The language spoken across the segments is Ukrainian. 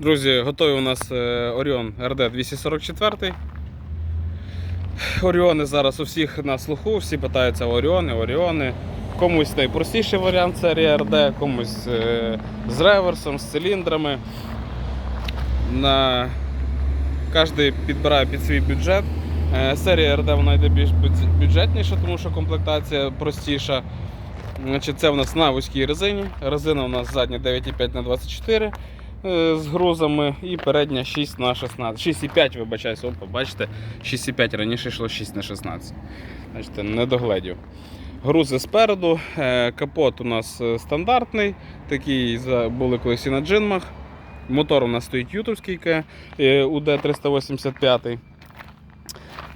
Друзі, готовий у нас е, Orion RD 244. Оріони зараз у всіх на слуху, всі питаються Оріони, Оріони. Комусь найпростіший варіант серії RD, комусь е, з реверсом, з циліндрами. На... Кожен підбирає під свій бюджет. Е, Серія RD вона йде більш бюджетніша, тому що комплектація простіша. Значить, це в нас на вузькій резині. Резина у нас задня 9,5 на 24 е, з грузами і передня 6 на 16. 6,5, вибачаюсь, опа, бачите, 6,5 раніше йшло 6 на 16. Бачите, не догледів. Грузи спереду, е, капот у нас е, стандартний, такий були колись і на джинмах. Мотор у нас стоїть ютовський е, УД-385.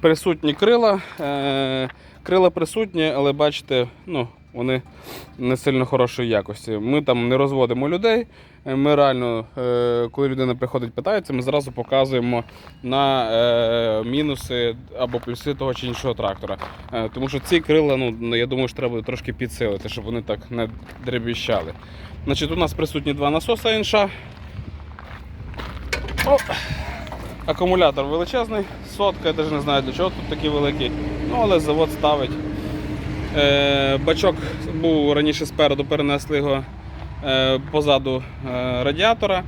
Присутні крила. Крила присутні, але бачите, ну, вони не сильно хорошої якості. Ми там не розводимо людей. Е, Ми реально, е, коли людина приходить, питається, ми зразу показуємо на е, мінуси або плюси того чи іншого трактора. Тому що ці крила, ну, я думаю, що треба трошки підсилити, щоб вони так не дребіщали. Значить, у нас присутні два насоси інша. О! Акумулятор величезний, сотка, я навіть не знаю для чого тут такий великий. Ну, але завод ставить. Е, бачок був раніше спереду, перенесли його е, позаду е, радіатора.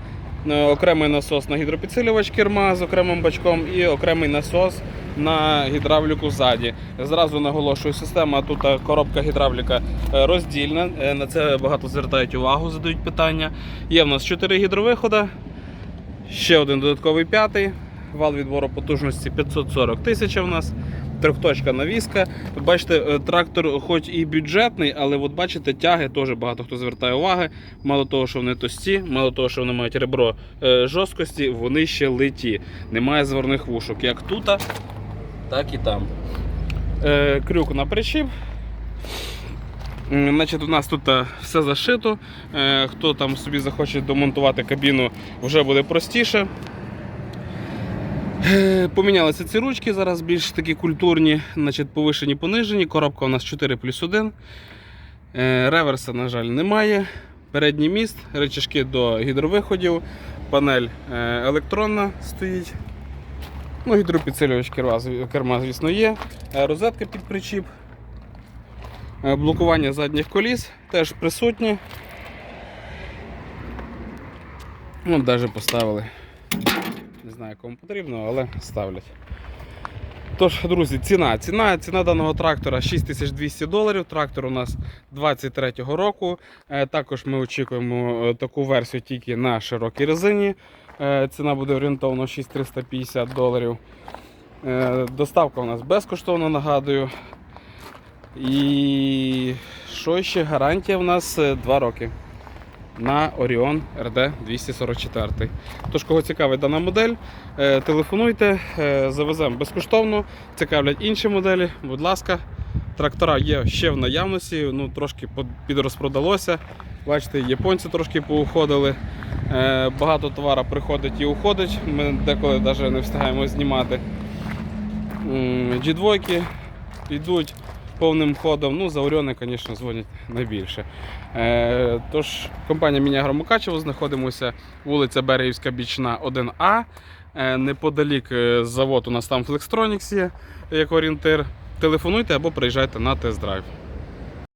Е, окремий насос на гідропідсилювач керма з окремим бачком і окремий насос на гідравліку ззаді. Зразу наголошую, система тут е, коробка гідравліка е, роздільна. Е, На це багато звертають увагу, задають питання. Є в нас 4 гідровиходи, ще один додатковий п'ятий. Вал відбору потужності 540 тисяч у нас. Трьохточка навіска. Бачите, е, трактор хоч і бюджетний, але от бачите, тяги теж багато хто звертає уваги. Мало того, що вони тості, мало того, що вони мають ребро е, жорсткості, вони ще литі. Немає зворних вушок. Як тут, так і там. Е, крюк на причіп. Значить, у нас тут е, все зашито. Е, Хто там собі захоче домонтувати кабіну, вже буде простіше. Е, Помінялися ці ручки, зараз більш такі культурні, значить, повишені, понижені. Коробка у нас 4 плюс 1. Е, Реверса, на жаль, немає. Передній міст, речашки до гідровиходів, панель електронна стоїть. Ну, гідропідсилювач керма, звісно, є. Розетка під причіп. Е, Блокування задніх коліс теж присутні. Ну, навіть поставили. Не знаю, кому потрібно, але ставлять. Тож, друзі, ціна. Ціна, ціна даного трактора 6200 доларів. Трактор у нас 23-го року. Е, Також ми очікуємо е, таку версію тільки на широкій резині. Ціна буде орієнтовно 6350 доларів. Доставка у нас безкоштовна, нагадую. І що ще? Гарантія у нас 2 роки на Orion RD 244. Тож, кого цікавить дана модель, е, телефонуйте, е, завеземо безкоштовно. Цікавлять інші моделі, будь ласка. Трактора є ще в наявності, ну трошки підрозпродалося. Бачите, японці трошки поуходили. Е, Багато товару приходить і уходить. Ми деколи навіть не встигаємо знімати. М, G2 йдуть повним ходом. Ну, за звісно, дзвонять найбільше. Е, тож, компанія Міня Громокачево, знаходимося вулиця Берегівська Бічна 1А. Е, неподалік е, завод у нас там Flextronics є як орієнтир. Телефонуйте або приїжджайте на тест-драйв.